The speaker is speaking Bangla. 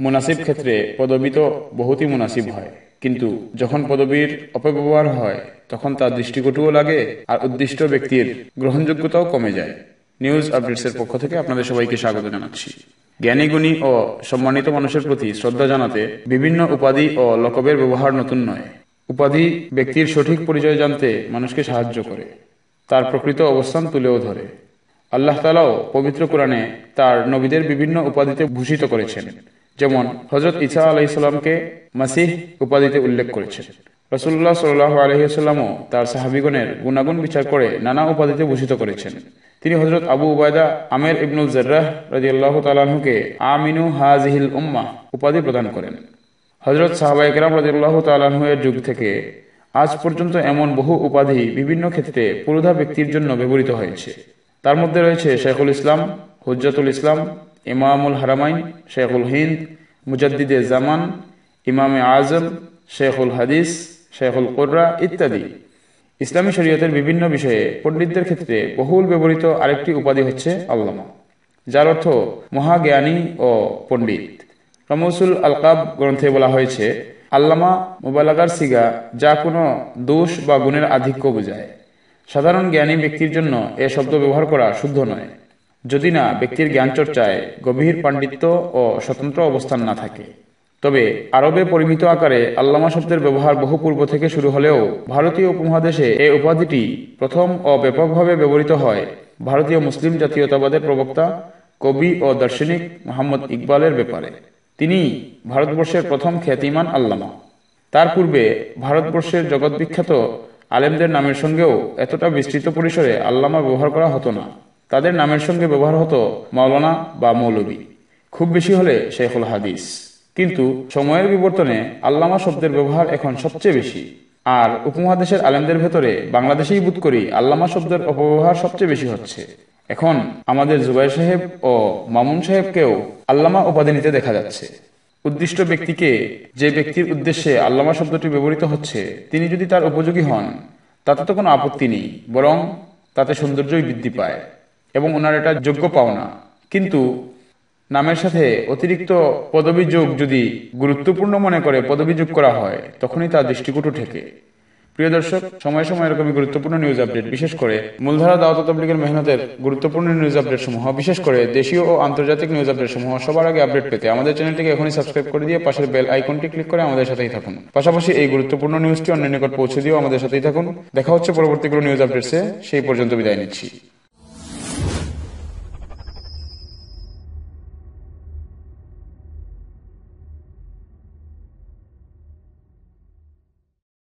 মুনাসিব ক্ষেত্রে পদবি তো বহুতই মুনাসিব হয়। কিন্তু যখন পদবীর অপব্যবহার হয়, তখন তার দৃষ্টিকটুও লাগে আর উদ্দিষ্ট ব্যক্তির গ্রহণযোগ্যতাও কমে যায়। নিউজ আপডেটসের পক্ষ থেকে আপনাদের সবাইকে স্বাগত জানাচ্ছি। জ্ঞানীগুণী ও সম্মানিত মানুষের প্রতি শ্রদ্ধা জানাতে বিভিন্ন উপাধি ও লকবের ব্যবহার নতুন নয়। উপাধি ব্যক্তির সঠিক পরিচয় জানতে মানুষকে সাহায্য করে, তার প্রকৃত অবস্থান তুলেও ধরে। আল্লাহ তালাও পবিত্র কোরআনে তার নবীদের বিভিন্ন উপাধিতে ভূষিত করেছেন। যেমন হজরত ইসা আলাইসাল্লামকে মাসিহ উপাধিতে উল্লেখ করেছেন। রসুল্লাহ সাল্লাহ আলহিসাল্লামও তার সাহাবিগণের গুণাগুণ বিচার করে নানা উপাধিতে ভূষিত করেছেন। তিনি হজরত আবু উবায়দা আমের ইবনুল জর্রাহ রাজি আল্লাহ তালাহুকে আমিনু হাজিহিল উম্মা উপাধি প্রদান করেন। হজরত সাহাবা একরাম রাজিউল্লাহ তালাহের যুগ থেকে আজ পর্যন্ত এমন বহু উপাধি বিভিন্ন ক্ষেত্রে পুরোধা ব্যক্তির জন্য ব্যবহৃত হয়েছে। তার মধ্যে রয়েছে শেখুল ইসলাম, হুজ্জাতুল ইসলাম ইমামুল হারামাইন, শেখুল হিন্দ, মুজাদ্দিদে জামান, ইমামে আজম, শেখুল হাদিস, শেখুল কোর্রা ইত্যাদি। ইসলামী শরীয়তের বিভিন্ন বিষয়ে পণ্ডিতদের ক্ষেত্রে বহুল ব্যবহৃত আরেকটি উপাধি হচ্ছে আল্লামা, যার অর্থ মহাজ্ঞানী ও পণ্ডিত। রমসুল আলকাব গ্রন্থে বলা হয়েছে, আল্লামা মোবালাগার সিগা যা কোনো দোষ বা গুণের আধিক্য বোঝায়। সাধারণ জ্ঞানী ব্যক্তির জন্য এ শব্দ ব্যবহার করা শুদ্ধ নয়। যদি না ব্যক্তির জ্ঞান চর্চায় গভীর পাণ্ডিত্য ও স্বতন্ত্র অবস্থান না থাকে। তবে আরবে পরিমিত আকারে আল্লামা শব্দের ব্যবহার বহু পূর্ব থেকে শুরু হলেও ভারতীয় উপমহাদেশে এই উপাধিটি প্রথম ও ব্যাপকভাবে ব্যবহৃত হয়। ভারতীয় মুসলিম জাতীয়তাবাদের প্রবক্তা, কবি ও দার্শনিক মোহাম্মদ ইকবালের ব্যাপারে। তিনি ভারতবর্ষের প্রথম খ্যাতিমান আল্লামা। তার পূর্বে ভারতবর্ষের জগৎবিখ্যাত আলেমদের নামের সঙ্গেও এতটা বিস্তৃত পরিসরে আল্লামা ব্যবহার করা হতো না। তাদের নামের সঙ্গে ব্যবহার হতো মাওলানা বা মৌলবী। খুব বেশি হলে শেখুল হাদিস। কিন্তু সময়ের বিবর্তনে আল্লামা শব্দের ব্যবহার এখন সবচেয়ে বেশি। আর উপমহাদেশের আলেমদের ভেতরে বাংলাদেশেই বোধ করি আল্লামা শব্দের অপব্যবহার সবচেয়ে বেশি হচ্ছে। এখন আমাদের জুবাই সাহেব ও মামুন সাহেবকেও আল্লামা উপাধি নিতে দেখা যাচ্ছে। উদ্দিষ্ট ব্যক্তিকে যে ব্যক্তির উদ্দেশ্যে আল্লামা শব্দটি ব্যবহৃত হচ্ছে তিনি যদি তার উপযোগী হন তাতে তো কোনো আপত্তি নেই বরং তাতে সৌন্দর্যই বৃদ্ধি পায়। এবং ওনার এটা যোগ্য পাওনা। কিন্তু নামের সাথে অতিরিক্ত পদবী যোগ যদি গুরুত্বপূর্ণ মনে করে পদবী যোগ করা হয়, তখনই তার দৃষ্টিকটু ঠেকে প্রিয় দর্শক, সময় সময় এরকমই গুরুত্বপূর্ণ নিউজ আপডেট বিশেষ করে মূলধারা দাওয়াত তবলিগের মেহনতের গুরুত্বপূর্ণ নিউজ আপডেট সমূহ, বিশেষ করে দেশীয় ও আন্তর্জাতিক নিউজ আপডেট সমূহ সবার আগে আপডেট পেতে আমাদের চ্যানেলটিকে এখনই সাবস্ক্রাইব করে দিয়ে পাশের বেল আইকনটি ক্লিক করে আমাদের সাথেই থাকুন। পাশাপাশি এই গুরুত্বপূর্ণ নিউজটি অন্য নিকট পৌঁছে দিয়েও আমাদের সাথেই থাকুন। দেখা হচ্ছে পরবর্তী কোনো নিউজ আপডেটসে সেই পর্যন্ত বিদায় নিচ্ছি।